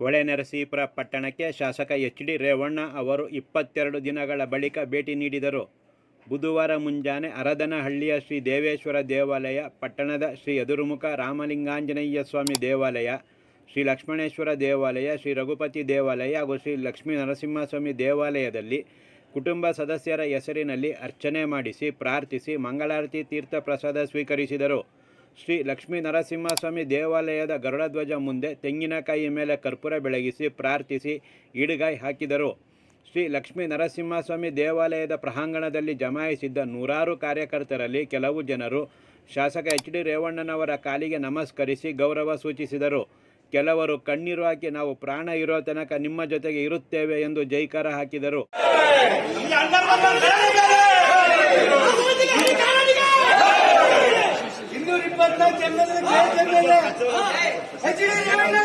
ಹೊಳೆನರಸೀಪುರ ಪಟ್ಟಣಕ್ಕೆ ಶಾಸಕ H D Revanna ಅವರು ಇಪ್ಪತ್ತೆರಡು ದಿನಗಳ ಬಳಿಕ ಭೇಟಿ ನೀಡಿದರು. ಬುಧವಾರ ಮುಂಜಾನೆ ಅರದನಹಳ್ಳಿಯ ಶ್ರೀ ದೇವೇಶ್ವರ ದೇವಾಲಯ, ಪಟ್ಟಣದ ಶ್ರೀ ಎದುರುಮುಖ ರಾಮಲಿಂಗಾಂಜನೇಯ ಸ್ವಾಮಿ ದೇವಾಲಯ, ಶ್ರೀ ಲಕ್ಷ್ಮಣೇಶ್ವರ ದೇವಾಲಯ, ಶ್ರೀ ರಘುಪತಿ ದೇವಾಲಯ ಹಾಗೂ ಶ್ರೀ ಲಕ್ಷ್ಮೀ ನರಸಿಂಹಸ್ವಾಮಿ ದೇವಾಲಯದಲ್ಲಿ ಕುಟುಂಬ ಸದಸ್ಯರ ಹೆಸರಿನಲ್ಲಿ ಅರ್ಚನೆ ಮಾಡಿಸಿ, ಪ್ರಾರ್ಥಿಸಿ, ಮಂಗಳಾರತಿ ತೀರ್ಥ ಪ್ರಸಾದ ಸ್ವೀಕರಿಸಿದರು. ಶ್ರೀ ಲಕ್ಷ್ಮೀ ನರಸಿಂಹಸ್ವಾಮಿ ದೇವಾಲಯದ ಗರುಡಧ್ವಜ ಮುಂದೆ ತೆಂಗಿನಕಾಯಿ ಮೇಲೆ ಕರ್ಪೂರ ಬೆಳಗಿಸಿ ಪ್ರಾರ್ಥಿಸಿ ಈಡುಗಾಯಿ ಹಾಕಿದರು. ಶ್ರೀ ಲಕ್ಷ್ಮೀ ನರಸಿಂಹಸ್ವಾಮಿ ದೇವಾಲಯದ ಪ್ರಾಂಗಣದಲ್ಲಿ ಜಮಾಯಿಸಿದ್ದ ನೂರಾರು ಕಾರ್ಯಕರ್ತರಲ್ಲಿ ಕೆಲವು ಜನರು ಶಾಸಕ ಎಚ್ ಡಿ ರೇವಣ್ಣನವರ ಕಾಲಿಗೆ ನಮಸ್ಕರಿಸಿ ಗೌರವ ಸೂಚಿಸಿದರು. ಕೆಲವರು ಕಣ್ಣೀರು ಹಾಕಿ ನಾವು ಪ್ರಾಣ ಇರೋ ತನಕ ನಿಮ್ಮ ಜೊತೆಗೆ ಇರುತ್ತೇವೆ ಎಂದು ಜೈಕಾರ ಹಾಕಿದರು. MLA MLA